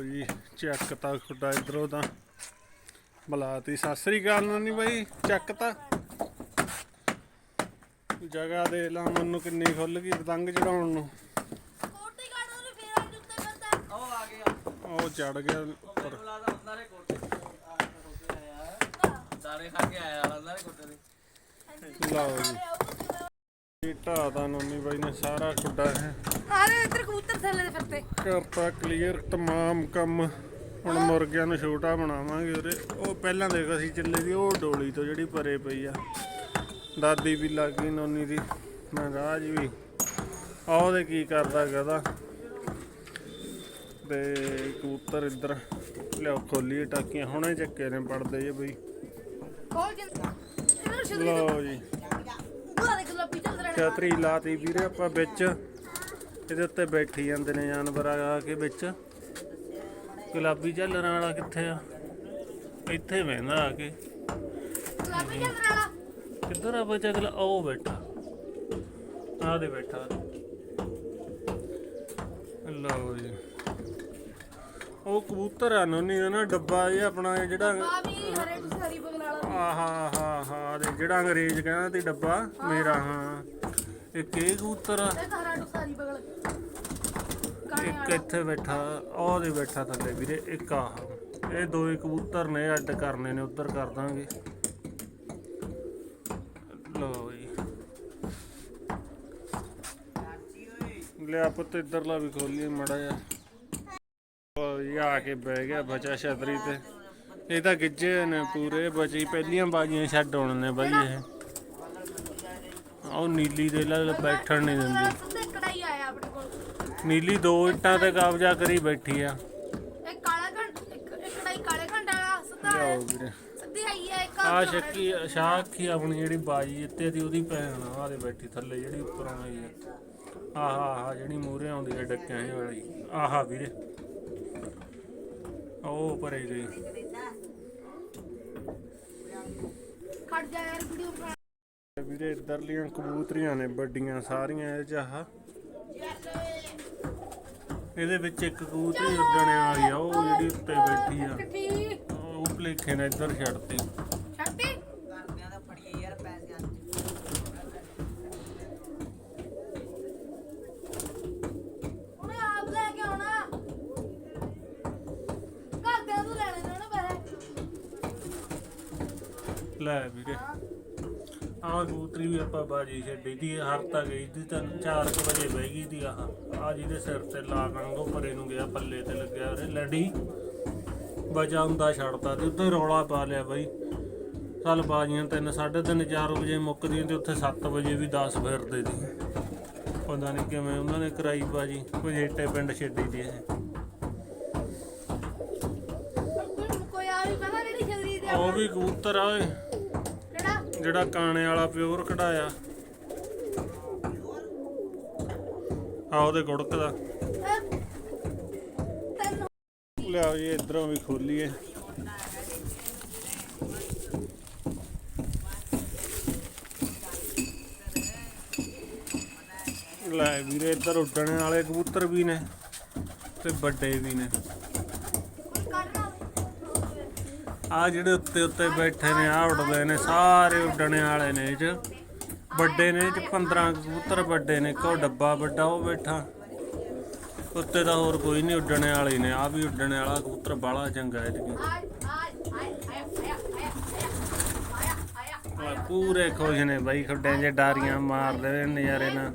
ਲਓ ਜੀ ਚੱਕ ਤਾਂ ਖੁੱਡਾ ਇਧਰੋਂ ਤਾਂ ਬੁਲਾਤੀ ਸਤਿ ਸ੍ਰੀ ਅਕਾਲ ਨਾਨੀ ਬਾਈ ਚੱਕ ਤਾਂ। ਜਗ੍ਹਾ ਦੇ ਲਾ ਮੈਨੂੰ ਕਿੰਨੀ ਖੁੱਲ ਗਈ ਪਤੰਗ ਚੜਾਉਣ ਨੂੰ। ਕੋਟੀ ਕਾੜੋ ਨੇ ਫੇਰ ਅੱਜ ਉੱਤੇ ਬੰਦਾ। ਉਹ ਆ ਗਿਆ। ਉਹ ਚੜ ਗਿਆ ਉੱਪਰ। ਦਾਣੇ ਖਾ ਕੇ ਆਇਆ ਉਹਨਾਂ ਦੇ ਕੋਟੇ ਦੇ ਲਓ ਜੀ। ਇਹ ਢਾਹ ਦਾ ਨਾਨੀ ਬਾਈ ਨੇ ਸਾਰਾ ਖੁੱਡਾ ਹੈ। ਆਰੇ ਇੱਧਰ ਕਬੂਤਰ ਥੱਲੇ ਦੇ ਫਿਰਤੇ ਕਰਤਾ ਕਲੀਅਰ ਤਮਾਮ ਕੰਮ ਹੁਣ ਮੁਰਗਿਆਂ ਨੂੰ ਛੋਟਾ ਬਣਾਵਾਂਗੇ ਉਹਦੇ ਉਹ ਪਹਿਲਾਂ ਦੇਖ ਅਸੀਂ ਚੱਲੇ ਦੀ ਉਹ ਡੋਲੀ ਤੋਂ ਜਿਹੜੀ ਪਰੇ ਪਈ ਆ। ਦਾਦੀ ਵੀ ਲੱਗ ਗਈ ਨੋਨੀ ਦੀ। ਮੈਂ ਕਿਹਾ ਜੀ ਵੀ। ਆਹ ਉਹਦੇ ਕੀ ਕਰਦਾ ਗਦਾ ਤੇ ਕਬੂਤਰ ਇੱਧਰ ਲਿਆਓ ਖੋਲੀਏ ਟਾਕੀਆਂ। ਹੁਣੇ ਚੱਕੇ ਨੇ ਪੜਦੇ ਜੇ ਬਈ। ਲਓ ਜੀ। ਛਤਰੀ ਲਾਤੀ ਵੀਰੇ ਆਪਾਂ ਵਿੱਚ। ਇਹਦੇ ਉੱਤੇ ਬੈਠੀ ਜਾਂਦੇ ਨੇ ਜਾਨਵਰ ਆ ਕੇ ਵਿੱਚ। ਗੁਲਾਬੀ ਝੱਲਣ ਵਾਲਾ ਕਿੱਥੇ ਆ? ਇੱਥੇ ਬਹਿੰਦਾ ਆ ਕੇ। ਗੁਲਾਬੀ ਕਿੱਧਰ ਆ ਬੱਚਾ ਗਲਾ ਉਹ ਬੈਠਾ। ਆ ਦੇ ਬੈਠਾ। ਲਓ ਜੀ। ਉਹ ਕਬੂਤਰ ਆ ਨੋਨੀ ਦਾ ਨਾ ਡੱਬਾ ਇਹ ਆਪਣਾ ਜਿਹੜਾ ਆਹਾ ਹਾ ਹਾ ਦੇ ਜਿਹੜਾ ਅੰਗਰੇਜ਼ ਕਹਿੰਦਾ ਤੇ ਡੱਬਾ ਮੇਰਾ ਹਾਂ। ਇਹ ਕੀ ਕਬੂਤਰ ਆ? ਇਹ ਇੱਕ ਇੱਥੇ ਬੈਠਾ ਉਹ ਦੇ ਬੈਠਾ ਥੱਲੇ ਵੀਰੇ ਇੱਕ ਆਹ। ਇਹ ਦੋਏ ਕਬੂਤਰ ਨੇ ਅੱਡ ਕਰਨੇ ਨੇ ਉੱਧਰ ਕਰ ਦਾਂਗੇ। ਲਓ ਜੀ। ਲਿਆ ਪੁੱਤ ਇੱਧਰਲਾ ਵੀ ਖੋਲੀਏ ਮੜਾ ਜਾ ਉਹ ਜੀ ਆ ਕੇ ਬਹਿ ਗਿਆ ਬਚਾ ਛਤਰੀ ਤੇ। ਇਹ ਤਾਂ ਗਿੱਜੇ ਨੇ ਪੂਰੇ ਬਚੀ ਪਹਿਲੀਆਂ ਬਾਜੀਆਂ ਛੱਡ ਆਉਣ ਨੇ ਬਾਈ ਇਹ। ਉਹ ਨੀਲੀ ਦੇ ਨਾਲ ਬੈਠਣ ਨਹੀਂ ਦਿੰਦੀ। ਸਿੱਧੇ ਕੜਾਈ ਆਇਆ ਆਪਣੇ ਕੋਲ। ਨੀਲੀ ਦੋ ਇੱਟਾਂ ਤੇ ਕਬਜ਼ਾ ਕਰੀ ਬੈਠੀ ਆ। ਇੱਕ ਕਾਲਾ ਘੰਟ ਇੱਕ ਇੱਕ ਕੜਾਈ ਕਾਲੇ ਘੰਟਾ ਵਾਲਾ ਸਿੱਧਾ ਆਇਆ। ਲਿਆਓ ਵੀਰੇ। ਸਿੱਧੀ ਆਈ ਹੈ ਇੱਕ ਆ ਸ਼ੱਕੀ ਸ਼ਾਖੀ ਆਪਣੀ ਜਿਹੜੀ ਬਾਜੀ ਜਿੱਤੇ ਦੀ ਉਹਦੀ ਭੈਣ ਆ ਦੇ ਬੈਠੀ ਥੱਲੇ ਜਿਹੜੀ ਉੱਪਰ ਆਉਂਦੀ ਹੈ ਆਹਾ ਆਹਾ ਜਿਹੜੀ ਮੂਹਰੇ ਆਉਂਦੀ ਹੈ ਡੱਕਿਆਂ ਜਿਹੀ ਵਾਲੀ। ਆਹਾ ਵੀਰੇ। ਉਹ ਪਰੇ ਗਈ ਖੜ ਜਾ ਯਾਰ ਵੀਡੀਓ ਬਣਾ। ਵੀਰੇ ਇੱਧਰਲੀਆਂ ਕਬੂਤਰੀਆਂ ਨੇ ਵੱਡੀਆਂ ਸਾਰੀਆਂ ਇਹ ਚ ਆਹ ਇਹਦੇ ਵਿੱਚ ਇੱਕ ਕਬੂਤਰੀ ਉੱਡਣੇ ਵਾਲੀ ਆ ਉਹ ਜਿਹੜੀ ਉੱਤੇ ਬੈਠੀ ਆ। ਉਹ ਭਲੇਖੇ ਨੇ ਇੱਧਰ ਛੱਡਤੀ ਛੱਡਤੀ ਕਰਦਿਆਂ ਦਾ ਫੜੀਏ ਯਾਰ ਪੈਸਿਆਂ ਉਹਨੇ ਆਪ ਲੈ ਕੇ ਆਉਣਾ। ਘਰਦਿਆਂ ਤੋਂ ਲੈਣੇ ਨੇ ਨਾ ਪੈਸੇ। ਲੈ ਵੀਰੇ। ਆਹ ਕਬੂਤਰੀ ਵੀ ਆਪਾਂ ਬਾਜੀ ਛੱਡੀ ਦੀ ਹਰ ਤਾਂ ਗਈ ਦੀ ਤਾਂ 4 ਵਜੇ ਬਹਿ ਗਈ ਦੀ ਆਹ। ਆ ਜਿਹਦੇ ਸਿਰ ਤੇ ਲਾ ਕੰਗੋ ਪਰੇ ਨੂੰ ਗਿਆ ਪੱਲੇ ਤੇ ਲੱਗਿਆ ਉਹਦੇ ਲੜੀ ਬਚਾ ਹੁੰਦਾ ਛੱਡਦਾ ਤੇ ਉੱਤੇ ਰੌਲਾ ਪਾ ਲਿਆ ਬਾਈ। ਚੱਲ ਬਾਜੀਆਂ ਤਿੰਨ ਸਾਢੇ ਤਿੰਨ 4 ਵਜੇ ਮੁੱਕਦੀਆਂ ਤੇ ਉੱਥੇ 7 ਵਜੇ ਵੀ 10 ਫਿਰਦੇ ਦੀ। ਪਤਾ ਨਹੀਂ ਕਿਵੇਂ ਉਹਨਾਂ ਨੇ ਕਰਾਈ ਬਾਜੀ ਕੁਝੇਟੇ ਪਿੰਡ ਛੱਡੀ ਦੀ ਦੇ ਉਹ ਵੀ ਕਬੂਤਰ ਆ ਓਏ। ਜਿਹੜਾ ਕਾਣੇ ਵਾਲਾ ਪਿਓਰ ਕਢਾਇਆ। ਆ ਉਹਦੇ ਗੁੜਕਦਾ ਲਿਆਓ ਜੀ ਇਧਰੋਂ ਵੀ ਖੋਲੀਏ। ਲੈ ਵੀਰੇ, ਇੱਧਰ ਉੱਡਣ ਵਾਲੇ ਕਬੂਤਰ ਵੀ ਨੇ ਤੇ ਵੱਡੇ ਵੀ ਨੇ। ਆ ਜਿਹੜੇ ਉੱਤੇ ਉੱਤੇ ਬੈਠੇ ਨੇ ਆ ਉੱਡਦੇ ਨੇ, ਸਾਰੇ ਉੱਡਣੇ ਵਾਲੇ ਨੇ ਇਹ ਚ। ਵੱਡੇ ਨੇ ਇਹ ਚ 15 ਕਬੂਤਰ ਵੱਡੇ ਨੇ ਕੋ ਡੱਬਾ ਵੱਡਾ, ਉਹ ਬੈਠਾ। ਉੱਤੇ ਤਾਂ ਹੋਰ ਕੋਈ ਨਹੀਂ, ਉੱਡਣ ਵਾਲੇ ਨੇ ਆ ਵੀ ਉੱਡਣ ਵਾਲਾ ਕਬੂਤਰ ਬਾਲਾ ਚੰਗਾ ਹੈ ਪੂਰੇ ਖੁਸ਼ ਨੇ ਬਾਈ ਖੁੱਡਿਆਂ 'ਚ ਡਾਰੀਆਂ ਮਾਰਦੇ ਨੇ ਨਜ਼ਾਰੇ ਨਾਲ।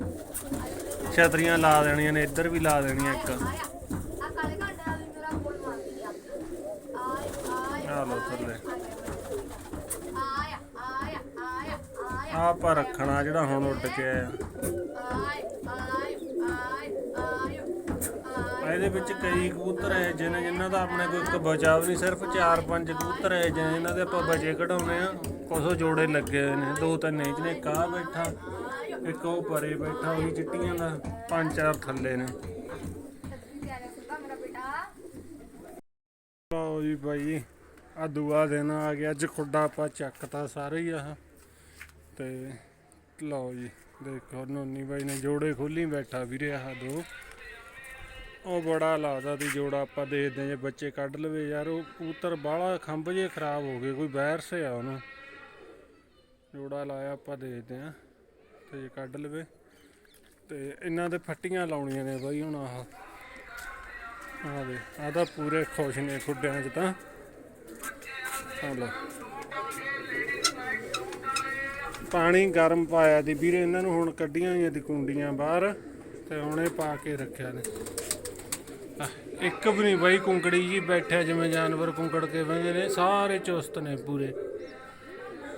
ਛਤਰੀਆਂ ਲਾ ਦੇਣੀਆਂ ਨੇ, ਇੱਧਰ ਵੀ ਲਾ ਦੇਣੀਆਂ ਇੱਕ ਆਇਆ ਆ ਕਾਲੇ ਘੰਟੇ ਵਾਲੀ ਮੇਰਾ ਕੋਲ ਮਾਰ ਦਿਆ ਆਏ ਆਏ ਆ ਲੋ ਥੱਲੇ ਆਇਆ ਆਇਆ ਆਇਆ ਆਇਆ ਆ ਆਪਾਂ ਰੱਖਣਾ ਜਿਹੜਾ ਹੁਣ ਉੱਡ ਕੇ ਆਇਆ ਆ ਇਹਦੇ ਵਿੱਚ ਕਈ ਕਬੂਤਰ ਹੈ ਜਿਹਨੇ ਜਿਨ੍ਹਾਂ ਦਾ ਆਪਣੇ ਕੋਈ ਇੱਕ ਬਚਾਵ ਨਹੀਂ, ਸਿਰਫ 4-5 ਕਬੂਤਰ ਹੈ ਜਿਨ੍ਹਾਂ ਦੇ ਆਪਾਂ ਬਚੇ ਕਢਾਉਨੇ ਆ ਕੁਛ ਜੋੜੇ ਲੱਗੇ ਹੋਏ ਨੇ, ਦੋ ਤਿੰਨ ਇੰਚ ਨੇ ਕਾ ਬੈਠਾ, ਇੱਕ ਉਹ ਪਰੇ ਬੈਠਾ, ਉਹੀ ਚਿੱਟੀਆਂ ਦਾ, ਪੰਜ ਚਾਰ ਥੱਲੇ ਨੇ। ਆਓ ਜੀ ਭਾਈ ਆ ਦੂਆ ਦਿਨ ਆ ਗਿਆ, ਅੱਜ ਖੁੱਡਾ ਆਪਾਂ ਚੱਕਤਾ ਸਾਰੇ ਹੀ ਆਹ। ਤੇ ਲਓ ਜੀ, ਦੇਖੋ ਨੋਨੀ ਬਾਈ ਨੇ ਜੋੜੇ ਖੋਲੀ, ਬੈਠਾ ਵੀਰੇ ਆਹ ਦੋ। ਉਹ ਬੜਾ ਲਾਦਾ ਦੀ ਜੋੜਾ ਆਪਾਂ ਦੇਖਦੇ ਜੇ ਬੱਚੇ ਕੱਢ ਲਵੇ ਯਾਰ, ਉਹ ਕਬੂਤਰ ਬਾਹਲਾ ਖੰਭ ਜੇ ਖਰਾਬ ਹੋ ਗਏ, ਕੋਈ ਵਾਇਰਸ ਆ ਉਹਨੂੰ। ਜੋੜਾ ਲਾਇਆ ਆਪਾਂ ਦੇਖਦੇ ਹਾਂ, ਤੇ ਜੇ ਕੱਢ ਲਵੇ। ਤੇ ਇਹਨਾਂ ਦੇ ਫੱਟੀਆਂ ਲਾਉਣੀਆਂ ਨੇ ਬਾਈ ਹੁਣ ਆਹ। ਆਹ ਦੇ ਆਹ ਤਾਂ ਪੂਰੇ ਖੁਸ਼ ਨੇ ਖੁੱਡਿਆਂ 'ਚ ਤਾਂ। ਆ ਲਓ। ਪਾਣੀ ਗਰਮ ਪਾਇਆ ਦੀ ਵੀਰੇ, ਇਹਨਾਂ ਨੂੰ ਹੁਣ ਕੱਢੀਆਂ ਹੋਈਆਂ ਦੀ ਕੁੰਡੀਆਂ ਬਾਹਰ ਤੇ ਹੁਣੇ ਪਾ ਕੇ ਰੱਖਿਆ ਨੇ। ਇੱਕ ਵੀ ਨਹੀਂ ਬਾਈ ਕੁੰਕੜੀ ਜੀ ਬੈਠਿਆ ਜਿਵੇਂ ਜਾਨਵਰ ਕੁੰਕੜ ਕੇ ਬਹਿੰਦੇ ਨੇ, ਸਾਰੇ ਚੁਸਤ ਨੇ ਪੂਰੇ।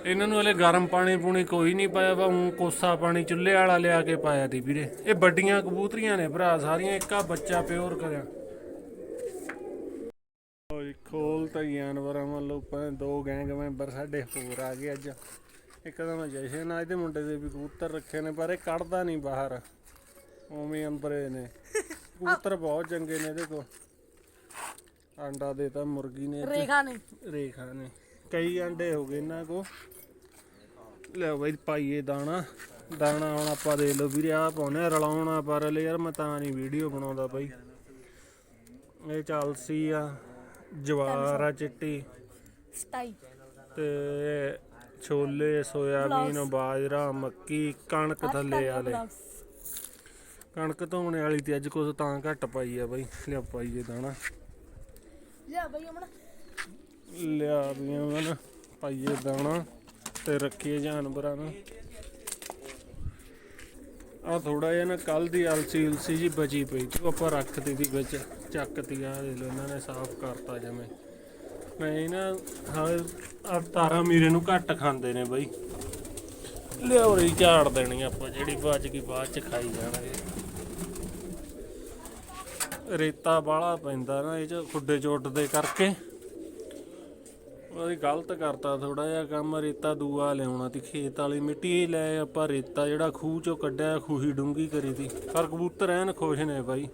ਇਹਨਾਂ ਨੂੰ ਹਲੇ ਗਰਮ ਪਾਣੀ ਪੂਣੀ ਕੋਈ ਨਹੀਂ ਪਾਇਆ, ਵਾ ਊਂ ਕੋਸਾ ਪਾਣੀ ਚੁੱਲ੍ਹੇ ਵਾਲਾ ਲਿਆ ਕੇ ਪਾਇਆ ਦੀ ਵੀਰੇ। ਇਹ ਵੱਡੀਆਂ ਕਬੂਤਰੀਆਂ ਨੇ ਭਰਾ, ਸਾਰੀਆਂ ਇੱਕਾ ਬੱਚਾ ਪਿਓਰ ਕਰਿਆ। ਓਏ ਖੋਲ ਤਾਂ ਜਾਨਵਰਾਂ ਵੱਲੋਂ ਪਾ ਦੋ ਗੈਂਗ ਮੈਂਬਰ ਸਾਡੇ ਹੋਰ ਆ ਗਏ ਅੱਜ। ਇੱਕ ਤਾਂ ਮੈਂ ਜਸ਼ਨ ਅੱਜ ਦੇ ਮੁੰਡੇ ਦੇ ਵੀ ਕਬੂਤਰ ਰੱਖੇ ਨੇ ਪਰ ਇਹ ਕੱਢਦਾ ਨਹੀਂ ਬਾਹਰ। ਉਵੇਂ ਅੰਬਰੇ ਨੇ। ਕਬੂਤਰ ਬਹੁਤ ਚੰਗੇ ਨੇ ਇਹਦੇ ਕੋਲ। ਆਂਡਾ ਦੇਤਾ ਮੁਰਗੀ ਨੇ। ਰੇਖਾ ਨੇ। ਰੇਖਾ ਨੇ। ਕਈ ਅੰਡੇ ਹੋ ਗਏ ਇਹਨਾਂ ਕੋ ਲੈ ਬਈ ਪਾਈਏ ਦਾਣਾ। ਦਾਣਾ ਹੁਣ ਆਪਾਂ ਦੇ ਲਓ ਵੀਰੇ ਆ ਪਾਉਨੇ ਆ, ਰਲਾਉਣਾ ਪਰ ਲੈ ਯਾਰ ਮੈਂ ਤਾਂ ਨਹੀਂ ਵੀਡੀਓ ਬਣਾਉਂਦਾ ਬਾਈ। ਇਹ ਚਾਲਸੀ ਆ ਜਵਾਰ ਆ ਚਿੱਟੀ। ਸਟਾਈ। ਤੇ ਛੋਲੇ ਸੋਇਆਬੀਨ ਬਾਜਰਾ ਮੱਕੀ ਕਣਕ ਥੱਲੇ ਵਾਲੇ। ਕਣਕ ਧੋਣੇ ਵਾਲੀ ਤੇ ਅੱਜ ਕੁਛ ਤਾਂ ਘੱਟ ਪਾਈ ਆ ਬਾਈ। ਲਿਆ ਪਾਈਏ ਦਾਣਾ। ਲਿਆ ਬਈ ਅਮਣਾ ਲਿਆ ਵੀ ਉਹਨਾਂ ਪਾਈਏ ਦਾਣਾ ਤੇ ਰੱਖੀਏ ਜਾਨਵਰਾਂ ਨੂੰ। ਆ ਥੋੜਾ ਜਿਹਾ ਨਾ ਕੱਲ ਦੀ ਅਲਸੀ ਉਲਸੀ ਜੀ ਬਚੀ ਪਈ ਤੇ ਉਹ ਆਪਾਂ ਰੱਖਤੀ ਦੀ ਵਿੱਚ। ਚੱਕਤੀ ਆ ਦੇ ਲੋ ਇਹਨਾਂ ਨੇ ਸਾਫ਼ ਕਰਤਾ ਜਮੇ ਮੈਂ ਨਾ ਹਾਂ ਆ ਤਾਰਾ ਮੀਰੇ ਨੂੰ ਘੱਟ ਖਾਂਦੇ ਨੇ ਬਈ। ਲਿਆਓ ਰਹੀ ਝਾੜ ਦੇਣੀ ਆਪਾਂ, ਜਿਹੜੀ ਬਚ ਗਈ ਬਾਅਦ ਚ ਖਾਈ ਜਾਣਗੇ। ਰੇਤਾ ਬਾਹਲਾ ਪੈਂਦਾ ਨਾ ਇਹ ਚ ਖੁੱਡੇ ਚੋਟਦੇ ਕਰਕੇ। ਉਹਦੀ ਗਲਤ ਕਰਤਾ ਥੋੜਾ ਜਿਹਾ ਕੰਮ, ਰੇਤਾ ਦੂਆ ਲਿਆਉਣਾ ਤੀ ਖੇਤ ਵਾਲੀ ਮਿੱਟੀ ਲੈ ਆਪਾਂ ਰੇਤਾ ਜਿਹੜਾ ਖੂਹ ਚੋਂ ਕੱਢਿਆ, ਖੂਹੀ ਡੂੰਗੀ ਕਰੀ ਤੀ ਪਰ ਕਬੂਤਰ ਐਨ ਖੁਸ਼ ਨੇ ਬਾਈ।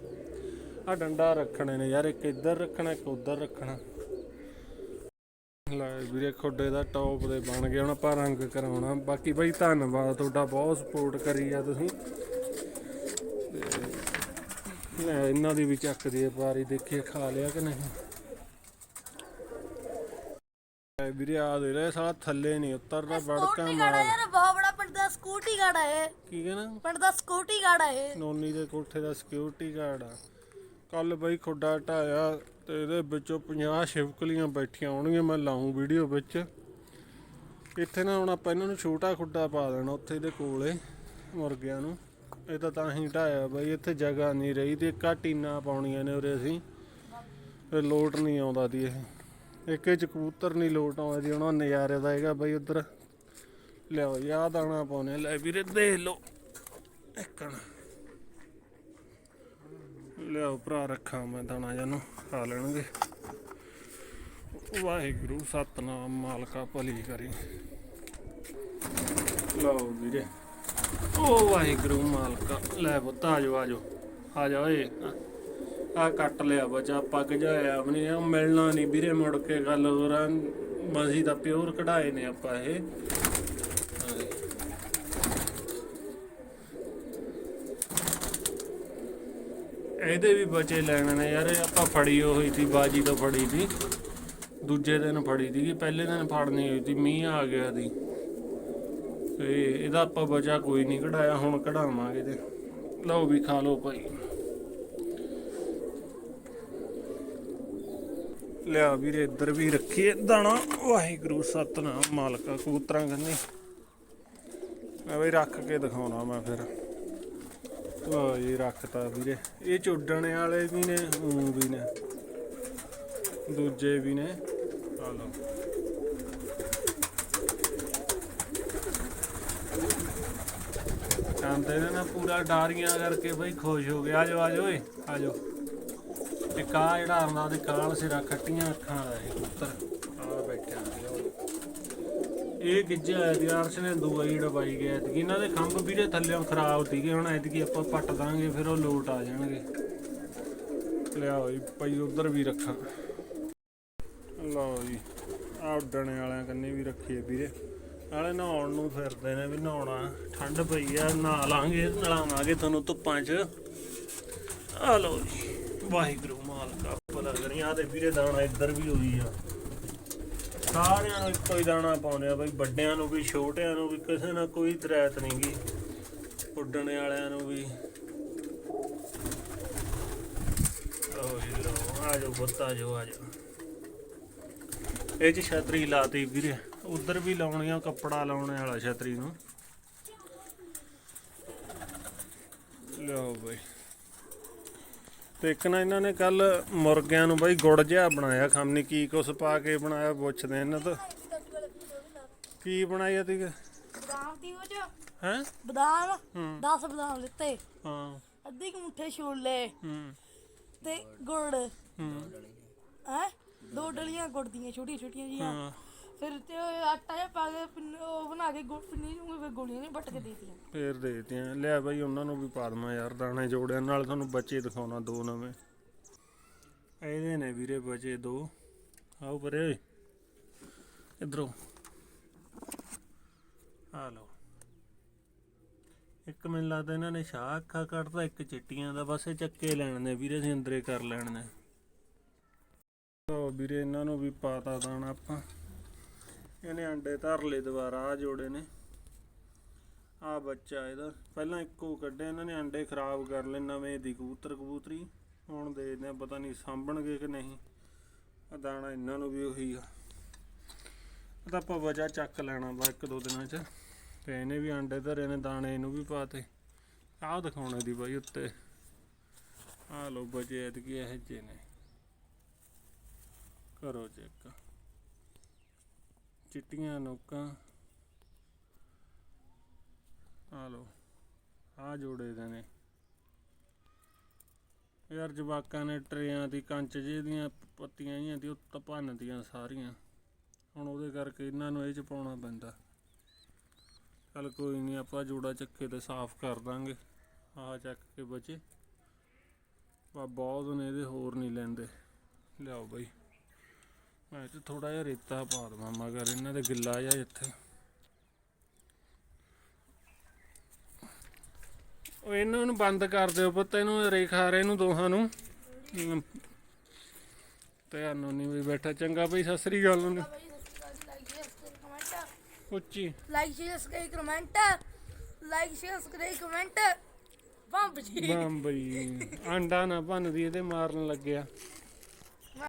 ਆ ਡੰਡਾ ਰੱਖਣੇ ਨੇ ਯਾਰ, ਇੱਕ ਇੱਧਰ ਰੱਖਣਾ, ਇੱਕ ਉੱਧਰ ਰੱਖਣਾ। ਲੈ ਵੀਰੇ ਖੁੱਡੇ ਦਾ ਟੌਪ ਦੇ ਬਣ ਗਏ ਹੁਣ ਆਪਾਂ ਰੰਗ ਕਰਾਉਣਾ। ਬਾਕੀ ਬਾਈ ਧੰਨਵਾਦ ਤੁਹਾਡਾ ਬਹੁਤ ਸਪੋਰਟ ਕਰੀ ਆ ਤੁਸੀਂ। ਤੇ ਲੈ ਇਹਨਾਂ ਦੀ ਵੀ ਚੱਕਦੀ ਆ ਪਾਰੀ ਦੇਖੀਏ ਖਾ ਲਿਆ ਕਿ ਨਹੀਂ। ਐ ਵੀਰੇ ਆ ਦੇ ਲੈ ਸਾਲਾ ਥੱਲੇ ਨਹੀਂ ਉਤਰਦਾ ਬੜਕਾ ਸਕੂਟੀ ਗਾੜਾ ਮਾਰ। ਯਾਰ ਬਹੁਤ ਬੜਾ ਪਿੰਡ ਦਾ ਸਕੂਟੀ ਗਾੜਾ ਏ ਕੀ ਕਹਿਣਾ? ਪਿੰਡ ਦਾ ਸਕੂਟੀ ਗਾੜਾ ਏ ਨੋਨੀ ਦੇ ਕੋਠੇ ਦਾ ਸਿਕਿਉਰਿਟੀ ਗਾਰਡ ਆ ਕੱਲ ਬਈ ਖੁੱਡਾ ਢਾਇਆ। ਤੇ ਇਹਦੇ ਵਿੱਚੋਂ 50 ਸ਼ਿਵਕਲੀਆਂ ਬੈਠੀਆਂ ਹੋਣਗੀਆਂ, ਮੈਂ ਲਾਉਂ ਵੀਡੀਓ ਵਿੱਚ। ਇੱਥੇ ਨਾ ਹੁਣ ਆਪਾਂ ਇਹਨਾਂ ਨੂੰ ਛੋਟਾ ਖੁੱਡਾ ਪਾ ਦੇਣਾ ਉੱਥੇ ਇਹਦੇ ਕੋਲੇ, ਮੁਰਗਿਆਂ ਨੂੰ। ਇਹ ਤਾਂ ਤਾਂ ਹੀ ਢਾਇਆ ਬਈ, ਇੱਥੇ ਜਗ੍ਹਾ ਨਹੀਂ ਰਹੀ ਤੇ ਇੱਕ ਆਹ ਟੀਨਾਂ ਪਾਉਣੀਆਂ ਨੇ ਉਰੇ ਅਸੀਂ। ਲੋਟ ਨਹੀਂ ਆਉਂਦਾ ਦੀ ਇਹ। ਇੱਕ ਇਹ ਚ ਕਬੂਤਰ ਨਹੀਂ ਲੋਟ ਆਉਂਦਾ ਦੀ ਉਹਨਾਂ ਨਜ਼ਾਰੇ ਦਾ ਹੈਗਾ ਬਈ ਉਧਰ। ਲਿਆਓ, ਯਾਦ ਦਾਣਾ ਪਾਉਣੇ ਲੈ ਵੀਰੇ, ਦੇਖ ਲਓ। ਇੱਕਣ ਲਿਆਓ ਭਰਾ, ਰੱਖਾਂ ਮੈਂ ਦਾਣਾ ਜਾਨੂੰ ਖਾ ਲੈਣਗੇ। ਵਾਹਿਗੁਰੂ, ਸਤਨਾਮ, ਮਾਲਕਾ ਭਲੀ ਕਰੀ। ਲਓ ਵੀਰੇ, ਓ ਵਾਹਿਗੁਰੂ, ਮਾਲਕਾ, ਲੈ ਪੁੱਤ, ਆ ਜਾਓ ਆ ਜਾਓ, ਆ ਜਾ ਓਏ ਆ ਕੱਟ ਲਿਆ ਬਚਾ, ਪੱਗ ਜਾਇਆ ਆਪਣੀ ਇਹ ਮਿਲਣਾ ਨਹੀਂ ਵੀਰੇ ਮੁੜ ਕੇ, ਗੱਲ ਹੋਰ ਮਸੀ ਦਾ ਪਿਓਰ ਕਢਾਏ ਨੇ ਆਪਾਂ ਇਹ। ਇਹਦੇ ਵੀ ਬਚੇ ਲੈਣੇ ਨੇ ਯਾਰ, ਇਹ ਆਪਾਂ ਫੜੀ ਹੋਈ ਸੀ, ਬਾਜੀ ਤੋਂ ਫੜੀ ਸੀ। ਦੂਜੇ ਦਿਨ ਫੜੀ ਸੀ ਪਹਿਲੇ ਦਿਨ ਫੜਨੀ ਹੋਈ ਸੀ, ਮੀਂਹ ਆ ਗਿਆ ਦੀ ਤੇ ਇਹਦਾ ਆਪਾਂ ਬਚਾ ਕੋਈ ਨਹੀਂ ਕਢਾਇਆ, ਹੁਣ ਕਢਾਵਾਂਗੇ ਤੇ। ਲਓ ਵੀ ਖਾ ਲਓ ਭਾਈ। ਲਿਆ ਵੀਰੇ, ਇੱਧਰ ਵੀ ਰੱਖੀਏ ਦਾਣਾ। ਵਾਹਿਗੁਰੂ, ਸਤਨਾਮ, ਮਾਲਕਾ, ਕਬੂਤਰਾਂ ਕੰਨੀ। ਮੈਂ ਵੀ ਰੱਖ ਕੇ ਦਿਖਾਉਣਾ ਮੈਂ ਫਿਰ। ਲਓ ਜੀ ਰੱਖਤਾ ਵੀਰੇ। ਇਹ ਚ ਵਾਲੇ ਵੀ ਨੇ ਊਂ ਵੀ ਨੇ। ਦੂਜੇ ਵੀ ਨੇ। ਆ ਲਓ। ਖਾਂਦੇ ਨੇ ਨਾ ਪੂਰਾ ਡਾਰੀਆਂ ਕਰਕੇ ਬਈ ਖੁਸ਼ ਹੋ ਗਏ। ਆਜੋ ਆਜੋ ਓਏ ਆਜੋ ਇੱਕ ਆ ਜਿਹੜਾ ਆਉਂਦਾ ਤੇ ਕਾਲ ਸਿਰਾ ਖੱਟੀਆਂ ਅੱਖਾਂ ਵਾਲਾ ਇਹ ਪੁੱਤਰ। ਆ ਬੈਠਿਆ। ਇਹ ਗਿੱਜਾ ਹੋਇਆ ਅਰਸ਼ ਨੇ ਦਵਾਈ ਡਬਾਈ ਗਿਆ। ਤੇ ਇਹਨਾਂ ਦੇ ਖੰਭ ਵੀਰੇ ਥੱਲੇੋਂ ਖਰਾਬ ਸੀਗੇ, ਹੁਣ ਐਤਕੀ ਆਪਾਂ ਪੱਟ ਦਾਂਗੇ, ਫਿਰ ਉਹ ਲੋਟ ਆ ਜਾਣਗੇ। ਲਿਆਓ ਜੀ ਭਾਈ ਉਧਰ ਵੀ ਰੱਖਾਂ। ਲਓ ਜੀ ਆ ਉੱਡਣੇ ਵਾਲਿਆਂ ਕੰਨੇ ਵੀ ਰੱਖੀਏ ਵੀਰੇ। ਨਾਲੇ ਨਹਾਉਣ ਨੂੰ ਫਿਰਦੇ ਨੇ ਵੀ ਨਹਾਉਣਾ, ਠੰਡ ਪਈ ਆ, ਨਹਾ ਲਾਂਗੇ ਨਲਾਵਾਂਗੇ ਤੁਹਾਨੂੰ ਧੁੱਪਾਂ 'ਚ। ਆ ਲਓ ਜੀ, ਵਾਹਿਗੁਰੂ ਮਾਲਕਾ, ਭਲਾ ਕਰੀ ਆ ਤੇ ਵੀਰੇ ਦਾਣਾ ਇੱਧਰ ਵੀ ਹੋਈ ਆ। ਸਾਰਿਆਂ ਨੂੰ ਇੱਕੋ ਹੀ ਦਾਣਾ ਪਾਉਂਦੇ ਆ ਬਈ, ਵੱਡਿਆਂ ਨੂੰ ਵੀ, ਛੋਟਿਆਂ ਨੂੰ ਵੀ, ਕਿਸੇ ਨਾਲ ਕੋਈ ਦਰੈਤ ਨਹੀਂ ਗੀ। ਉੱਡਣ ਵਾਲਿਆਂ ਨੂੰ ਵੀ। ਓਏ ਲੋ ਆ ਜਾਓ ਬੱਤਾ ਆ ਜਾਓ ਆ ਜਾਓ। ਇਹ ਚ ਛਤਰੀ ਲਾਤੀ ਵੀਰੇ। ਉਧਰ ਵੀ ਲਾਉਣੀ ਆ ਕੱਪੜਾ ਲਾਉਣ ਵਾਲਾ ਛਤਰੀ ਨੂੰ। ਲਓ ਬਈ। ਤੇ ਇੱਕ ਨਾ ਇਹਨਾਂ ਨੇ ਕੱਲ ਮੁਰਗਿਆਂ ਨੂੰ ਬਈ ਗੁੜ ਜਿਹਾ ਬਣਾਇਆ ਖਾਮਨੀ ਕੀ ਕੁਛ ਪਾ ਕੇ ਬਣਾਇਆ ਪੁੱਛਦੇ ਇਹਨਾਂ ਤੋਂ। ਕੀ ਬਣਾਇਆ ਤੀ ਬਦਾਮ ਦੀ ਉਹ ਚ। ਹੈ? ਬਦਾਮ? ਹੂੰ। 10 ਬਦਾਮ ਲਿੱਤੇ ਹਾਂ। ਅੱਧੀ ਕੁ ਮੁੱਠੇ ਛੋਲੇ। ਹੂੰ। ਤੇ ਗੁੜ। ਹੂੰ। ਹੈ? ਦੋ ਡਲੀਆਂ ਗੁੜ ਦੀਆਂ ਛੋਟੀਆਂ ਛੋਟੀਆਂ ਜੀਆਂ ਹਾਂ। ਫਿਰ ਤੇ ਉਹ ਆਟਾ ਜਿਹਾ ਪਾ ਕੇ ਪਿੰਨ- ਉਹ ਬਣਾ ਕੇ ਗੁੜ ਪਿੰਨੀ ਨੂੰ ਫਿਰ ਗੋਲੀਆਂ ਨਹੀਂ ਵੱਟ ਕੇ ਦੇ ਫੇਰ ਦੇ ਦਿੱਤੀਆਂ। ਲਿਆ ਬਾਈ, ਉਹਨਾਂ ਨੂੰ ਵੀ ਪਾ ਦਵਾਂ ਯਾਰ ਦਾਣੇ ਜੋੜਿਆਂ ਨਾਲ। ਤੁਹਾਨੂੰ ਬੱਚੇ ਦਿਖਾਉਣਾ ਦੋ ਨਵੇਂ। ਇਹਦੇ ਨੇ ਵੀਰੇ ਬੱਚੇ ਦੋ। ਆਓ ਪਰੇ ਓਏ। ਇਧਰੋਂ। ਆ ਲਓ। ਇੱਕ ਮੈਨੂੰ ਲੱਗਦਾ ਇਹਨਾਂ ਨੇ ਸ਼ਾਹ ਅੱਖਾਂ ਕੱਢਦਾ ਇੱਕ ਚਿੱਟੀਆਂ ਦਾ। ਬਸ ਇਹ ਚੱਕੇ ਲੈਣ ਨੇ ਵੀਰੇ, ਅਸੀਂ ਅੰਦਰੇ ਕਰ ਲੈਣ ਨੇ। ਲਓ ਵੀਰੇ, ਇਹਨਾਂ ਨੂੰ ਵੀ ਪਾਤਾ ਦਾਣਾ ਆਪਾਂ। ਇਹਨੇ ਅੰਡੇ ਧਰ ਲਏ ਦੁਬਾਰਾ ਆ ਜੋੜੇ ਨੇ। ਆ ਬੱਚਾ ਇਹਦਾ। ਪਹਿਲਾਂ ਇੱਕੋ ਕੱਢਿਆ, ਇਹਨਾਂ ਨੇ ਅੰਡੇ ਖਰਾਬ ਕਰ ਲਏ, ਨਵੇਂ ਦੀ ਕਬੂਤਰ, ਕਬੂਤਰੀ। ਹੁਣ ਦੇਖਦੇ ਆ ਪਤਾ ਨਹੀਂ ਸਾਂਭਣਗੇ ਕਿ ਨਹੀਂ। ਆ ਦਾਣਾ ਇਹਨਾਂ ਨੂੰ ਵੀ ਉਹੀ ਆ। ਇਹ ਤਾਂ ਆਪਾਂ ਵਜਾ ਚੱਕ ਲੈਣਾ ਵਾ ਇੱਕ ਦੋ ਦਿਨਾਂ ਚ। ਤੇ ਇਹਨੇ ਵੀ ਅੰਡੇ ਧਰੇ ਨੇ, ਦਾਣੇ ਇਹਨੂੰ ਵੀ ਪਾਤੇ। ਆਹ ਦਿਖਾਉਣੇ ਦੀ ਬਾਈ ਉੱਤੇ। ਆ ਲੋ ਬਜੇ ਐਤਕੀ ਇਹ ਜੇ ਨੇ। ਕਰੋ ਚੈੱਕ। ਚਿੱਟੀਆਂ ਨੋਕਾਂ। ਆ ਲੋ ਆ ਜੋੜੇ ਦੇ ਨੇ। ਯਾਰ ਜਵਾਕਾਂ ਨੇ ਟਰੇਆਂ ਦੀ ਕੰਚ ਜਿਹੇ ਦੀਆਂ ਪੱਤੀਆਂ ਜੀਆਂ ਦੀ ਉੱਤ ਭੰਨਦੀਆਂ ਸਾਰੀਆਂ। ਹੁਣ ਉਹਦੇ ਕਰਕੇ ਇਹਨਾਂ ਨੂੰ ਇਹ ਚ ਪਾਉਣਾ ਪੈਂਦਾ। ਚੱਲ ਕੋਈ ਨਹੀਂ ਆਪਾਂ ਜੋੜਾ ਚੱਕੇ ਤੇ ਸਾਫ਼ ਕਰ ਦਾਂਗੇ। ਆਹ ਚੱਕ ਕੇ ਬਚੇ। ਬਾ, ਬਹੁਤ ਨੇ ਇਹਦੇ, ਹੋਰ ਨਹੀਂ ਲੈਂਦੇ। ਲਿਆਓ ਬਾਈ। ਮੈਂ ਤੇ ਥੋੜਾ ਜਿਹਾ ਰੇਤਾ ਪਾ ਦਵਾਂ ਮਗਰ ਇਹਨਾਂ ਦੇ ਗਿੱਲਾ ਜਿਹਾ ਇੱਥੇ। ਉਹ ਇਹਨਾਂ ਨੂੰ ਬੰਦ ਕਰ ਦਿਓ ਪੁੱਤ ਇਹਨੂੰ ਰੇਖਾ ਰੇ ਨੂੰ ਦੋਹਾਂ ਨੂੰ। ਨਾਲ ਨਹੀਂ ਵੀ ਬੈਠਾ ਚੰਗਾ ਭਈ ਸਤਿ ਸ੍ਰੀ ਅਕਾਲ ਨੂੰ ਉੱਚੀ। Like share subscribe comment like share subscribe comment bomb ਜੀ। ਬੰਬਈ ਆਂਡਾ ਨਾ ਭੰਨਦੀ ਇਹਦੇ ਮਾਰਨ ਲੱਗਿਆ।